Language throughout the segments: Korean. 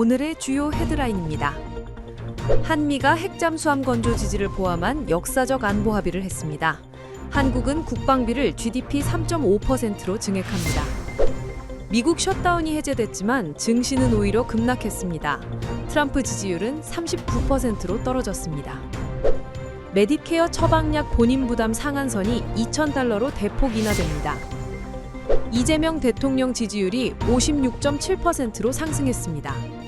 오늘의 주요 헤드라인입니다. 한미가 핵잠수함 건조 지지를 포함한 역사적 안보 합의를 했습니다. 한국은 국방비를 GDP 3.5%로 증액합니다. 미국 셧다운이 해제됐지만 증시는 오히려 급락했습니다. 트럼프 지지율은 39%로 떨어졌습니다. 메디케어 처방약 본인 부담 상한선이 2,000달러로 대폭 인하됩니다. 이재명 대통령 지지율이 56.7%로 상승했습니다.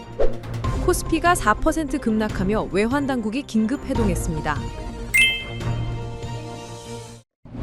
코스피가 4% 급락하며 외환 당국이 긴급 해동했습니다.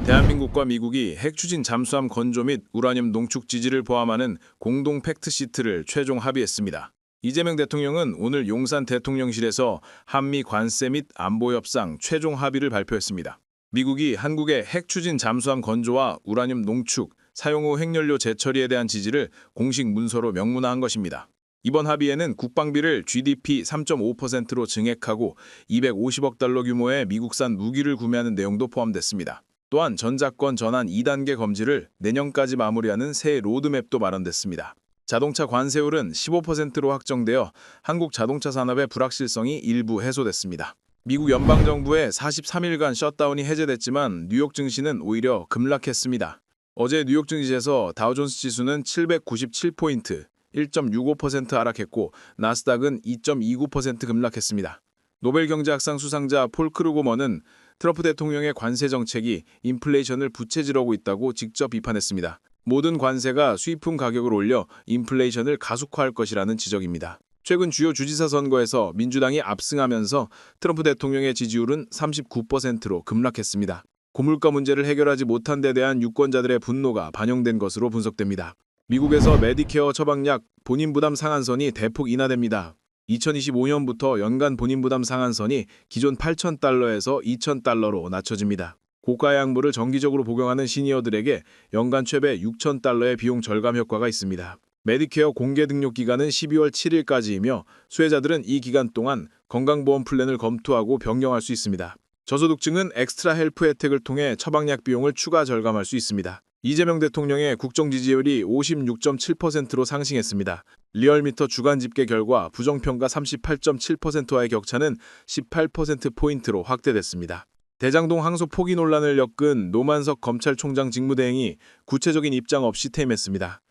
대한민국과 미국이 핵 추진 잠수함 건조 및 우라늄 농축 지지를 포함하는 공동 팩트 시트를 최종 합의했습니다. 이재명 대통령은 오늘 용산 대통령실에서 한미 관세 및 안보 협상 최종 합의를 발표했습니다. 미국이 한국의 핵 추진 잠수함 건조와 우라늄 농축, 사용 후 핵연료 재처리에 대한 지지를 공식 문서로 명문화한 것입니다. 이번 합의에는 국방비를 GDP 3.5%로 증액하고 250억 달러 규모의 미국산 무기를 구매하는 내용도 포함됐습니다. 또한 전자권 전환 2단계 검지를 내년까지 마무리하는 새 로드맵도 마련됐습니다. 자동차 관세율은 15%로 확정되어 한국 자동차 산업의 불확실성이 일부 해소됐습니다. 미국 연방정부의 43일간 셧다운이 해제됐지만 뉴욕 증시는 오히려 급락했습니다. 어제 뉴욕 증시에서 다우존스 지수는 797포인트, 1.65% 하락했고 나스닥은 2.29% 급락했습니다. 노벨 경제학상 수상자 폴 크루고먼은 트럼프 대통령의 관세 정책이 인플레이션을 부채질하고 있다고 직접 비판했습니다. 모든 관세가 수입품 가격을 올려 인플레이션을 가속화할 것이라는 지적입니다. 최근 주요 주지사 선거에서 민주당이 압승하면서 트럼프 대통령의 지지율은 39%로 급락했습니다. 고물가 문제를 해결하지 못한 데 대한 유권자들의 분노가 반영된 것으로 분석됩니다. 미국에서 메디케어 처방약 본인 부담 상한선이 대폭 인하됩니다. 2025년부터 연간 본인 부담 상한선이 기존 8,000달러에서 2,000달러로 낮춰집니다. 고가 약물을 정기적으로 복용하는 시니어들에게 연간 최대 6,000달러의 비용 절감 효과가 있습니다. 메디케어 공개 등록 기간은 12월 7일까지이며 수혜자들은 이 기간 동안 건강보험 플랜을 검토하고 변경할 수 있습니다. 저소득층은 엑스트라 헬프 혜택을 통해 처방약 비용을 추가 절감할 수 있습니다. 이재명 대통령의 국정 지지율이 56.7%로 상승했습니다. 리얼미터 주간 집계 결과 부정평가 38.7%와의 격차는 18%포인트로 확대됐습니다. 대장동 항소 포기 논란을 엮은 노만석 검찰총장 직무대행이 구체적인 입장 없이 퇴임했습니다.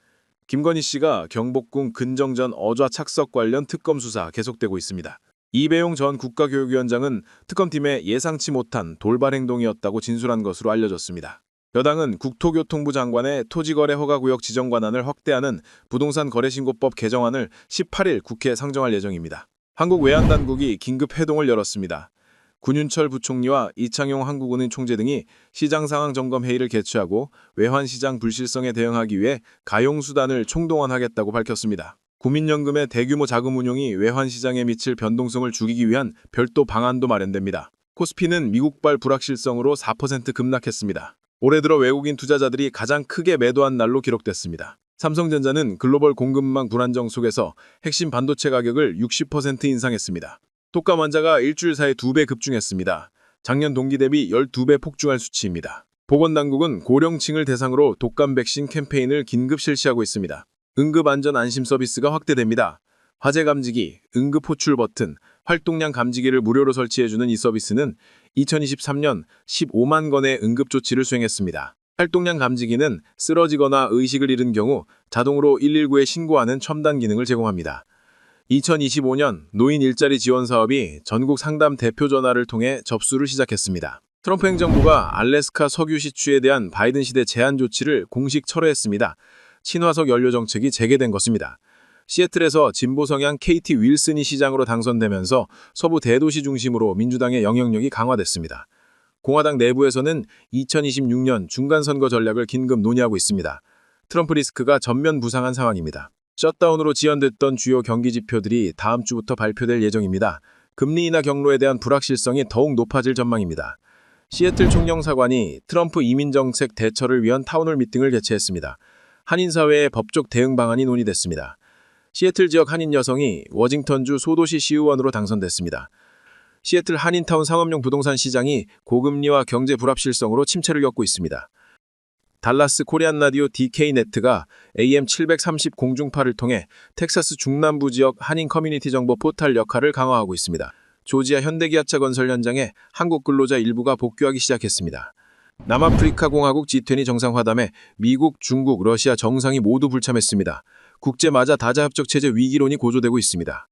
김건희 씨가 경복궁 근정전 어좌 착석 관련 특검 수사 계속되고 있습니다. 이배용 전 국가교육위원장은 특검팀의 예상치 못한 돌발 행동이었다고 진술한 것으로 알려졌습니다. 여당은 국토교통부 장관의 토지거래 허가구역 지정 관한을 확대하는 부동산 거래신고법 개정안을 18일 국회에 상정할 예정입니다. 한국 외환당국이 긴급 회동을 열었습니다. 군윤철 부총리와 이창용 한국은행 총재 등이 시장 상황 점검 회의를 개최하고 외환 시장 불실성에 대응하기 위해 가용 수단을 총동원하겠다고 밝혔습니다. 국민연금의 대규모 자금 운용이 외환 시장에 미칠 변동성을 죽이기 위한 별도 방안도 마련됩니다. 코스피는 미국발 불확실성으로 4% 급락했습니다. 올해 들어 외국인 투자자들이 가장 크게 매도한 날로 기록됐습니다. 삼성전자는 글로벌 공급망 불안정 속에서 핵심 반도체 가격을 60% 인상했습니다. 독감 환자가 일주일 사이 2배 급증했습니다. 작년 동기 대비 12배 폭증할 수치입니다. 보건당국은 고령층을 대상으로 독감 백신 캠페인을 긴급 실시하고 있습니다. 응급안전 안심 서비스가 확대됩니다. 화재 감지기, 응급 호출 버튼, 활동량 감지기를 무료로 설치해주는 이 서비스는 2023년 15만 건의 응급 조치를 수행했습니다. 활동량 감지기는 쓰러지거나 의식을 잃은 경우 자동으로 119에 신고하는 첨단 기능을 제공합니다. 2025년 노인 일자리 지원 사업이 전국 상담 대표 전화를 통해 접수를 시작했습니다. 트럼프 행정부가 알래스카 석유 시추에 대한 바이든 시대 제한 조치를 공식 철회했습니다. 친화석 연료 정책이 재개된 것입니다. 시애틀에서 진보 성향 KT 윌슨이 시장으로 당선되면서 서부 대도시 중심으로 민주당의 영향력이 강화됐습니다. 공화당 내부에서는 2026년 중간선거 전략을 긴급 논의하고 있습니다. 트럼프 리스크가 전면 부상한 상황입니다. 셧다운으로 지연됐던 주요 경기 지표들이 다음 주부터 발표될 예정입니다. 금리 인하 경로에 대한 불확실성이 더욱 높아질 전망입니다. 시애틀 총영사관이 트럼프 이민정책 대처를 위한 타운홀 미팅을 개최했습니다. 한인사회의 법적 대응 방안이 논의됐습니다. 시애틀 지역 한인 여성이 워징턴주 소도시 시의원으로 당선됐습니다. 시애틀 한인타운 상업용 부동산 시장이 고금리와 경제 불합실성으로 침체를 겪고 있습니다. 달라스 코리안 라디오 DK네트가 AM730 공중파를 통해 텍사스 중남부 지역 한인 커뮤니티 정보 포탈 역할을 강화하고 있습니다. 조지아 현대기아차 건설 현장에 한국 근로자 일부가 복귀하기 시작했습니다. 남아프리카 공화국 G20 정상화담에 미국, 중국, 러시아 정상이 모두 불참했습니다. 국제 마자 다자 협적 체제 위기론이 고조되고 있습니다.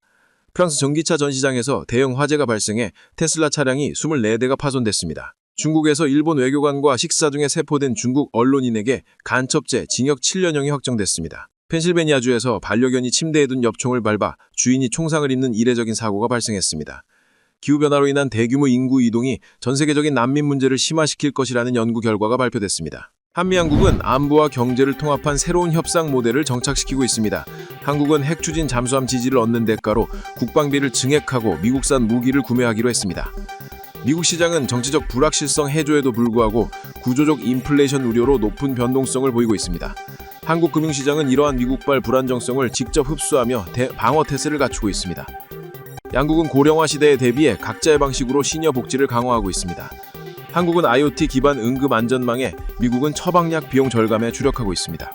프랑스 전기차 전시장에서 대형 화재가 발생해 테슬라 차량이 24대가 파손됐습니다. 중국에서 일본 외교관과 식사 중에 세포된 중국 언론인에게 간첩죄 징역 7년형이 확정됐습니다. 펜실베니아주에서 반려견이 침대에 둔 엽총을 밟아 주인이 총상을 입는 이례적인 사고가 발생했습니다. 기후변화로 인한 대규모 인구 이동이 전 세계적인 난민 문제를 심화시킬 것이라는 연구 결과가 발표됐습니다. 한미한국은 안보와 경제를 통합한 새로운 협상 모델을 정착시키고 있습니다. 한국은 핵 추진 잠수함 지지를 얻는 대가로 국방비를 증액하고 미국산 무기를 구매하기로 했습니다. 미국 시장은 정치적 불확실성 해조에도 불구하고 구조적 인플레이션 우려로 높은 변동성을 보이고 있습니다. 한국 금융시장은 이러한 미국발 불안정성을 직접 흡수하며 대- 방어 태세를 갖추고 있습니다. 양국은 고령화 시대에 대비해 각자의 방식으로 시니어 복지를 강화하고 있습니다. 한국은 IoT 기반 응급 안전망에 미국은 처방약 비용 절감에 주력하고 있습니다.